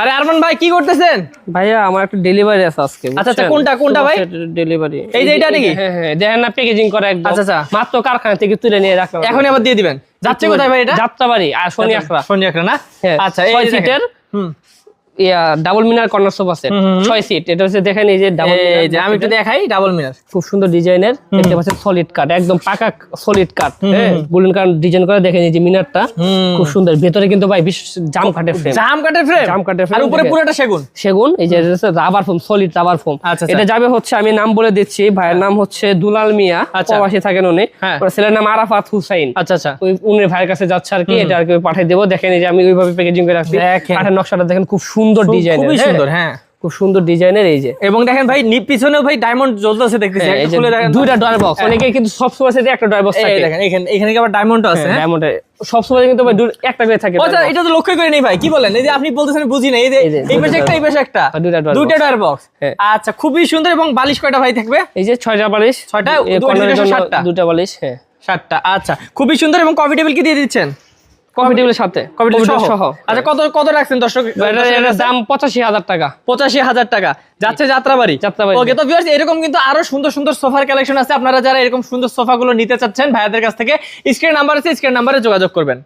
আরে আরমান ভাই কি করতেছেন? ভাইয়া আমার একটা ডেলিভারি আছে আজকে আচ্ছা, আচ্ছা, কোনটা, কোনটা ভাই? ডেলিভারি এই যে এটা নাকি? হ্যাঁ হ্যাঁ দেখেন না প্যাকেজিং করে একদম। আচ্ছা, আচ্ছা। মাত্র কারখানা থেকে তুলে নিয়ে রাখলাম এখন আবার দিয়ে দিবেন। যাচ্ছে কোথায় ভাই এটা? যাত্রাবাড়ি আর শনি আখড়া। শনি আখড়া না? হ্যাঁ, আচ্ছা এই। সিটের হুম। Double Minar corner sofa set. ছয় সিট এটা হচ্ছে দেখেন এই যে ডাবল এই যে আমি একটু দেখাই ডাবল মিনার খুব সুন্দর ডিজাইনের। দেখতে পাচ্ছেন সলিড কাট একদম পাকা সলিড কাট হ্যাঁ? গোল্ডেন কাট ডিজাইন করে দেখেন এই যে মিনারটা খুব সুন্দর। ভেতরে কিন্তু ভাই জাম কাটের ফ্রেম জাম কাঠের ফ্রেম জাম কাঠের frame আর উপরে। পুরোটা সেগুন? সেগুন এই যে rubber foam solid rubber foam. এটা যাবে হচ্ছে আমি নাম বলে দিচ্ছি ভাইয়ের নাম হচ্ছে দুলাল মিয়া। আচ্ছা। প্রবাসী থাকেন উনি। হ্যাঁ। ছেলের নাম আরাফাত হুসাইন। আচ্ছা আচ্ছা। ওই উনি ভাইয়ের কাছে যাচ্ছে আর কি এটা আর কি পাঠিয়ে দেবো। দেখেন এই যে আমি ওইভাবে প্যাকেজিং করে রাখছি। দেখেন। কাঠের নকশাটা দেখেন খুব সুন্দর ডিজাইনের খুবই সুন্দর হ্যাঁ। খুব সুন্দর ডিজাইনের এই যে। এবং দেখেন ভাই নিপ পিছনেও ভাই ডায়মন্ড জ্বলতেছে দেখতেছি। হ্যাঁ, দুইটা ডয়ার বক্স অনেকে কিন্তু সব সময় সাথে একটা ডয়ার বক্স থাকে। দেখেন এখানে এখানে কি আবার ডায়মন্ড আছে হ্যাঁ? ডায়মন্ডে সব সময় কিন্তু ভাই দুই- একটা করে থাকে আচ্ছা, এটা তো লক্ষ্য করে নেই ভাই কি বলেন? এই যে আপনি বলতেছেন বুঝি না এই যে এই পাশে একটা এই পাশে একটা। দুইটা দুইটা ডয়ার বক্স হ্যাঁ। আচ্ছা খুবই সুন্দর এবং বালিশ কয়টা ভাই থাকবে? এই যে ছয়টা বালিশ ছয়টা, এ দুটো কর্নারের দুটো জন্য সাতটা। দুটা বালিশ হ্যাঁ। সাতটা আচ্ছা। খুবই সুন্দর এবং কফি টেবিল কি দিয়ে দিচ্ছেন? কফি টেবিলের সাথে। কফি টেবিল সহ। আচ্ছা কত কত রাখছেন দর্শক এটার দাম পঁচাশি হাজার টাকা। পঁচাশি হাজার টাকা। যাচ্ছে যাত্রাবাড়ি। যাত্রাবাড়ি। ওকে তো ভিউয়ার্স এরকম কিন্তু আরও সুন্দর সুন্দর সোফার কালেকশন আছে। আপনারা যারা এরকম সুন্দর সোফাগুলো নিতে চাচ্ছেন ভাইয়াদের কাছ থেকে স্ক্রিন নাম্বার আছে স্ক্রিন নাম্বারে যোগাযোগ করবেন।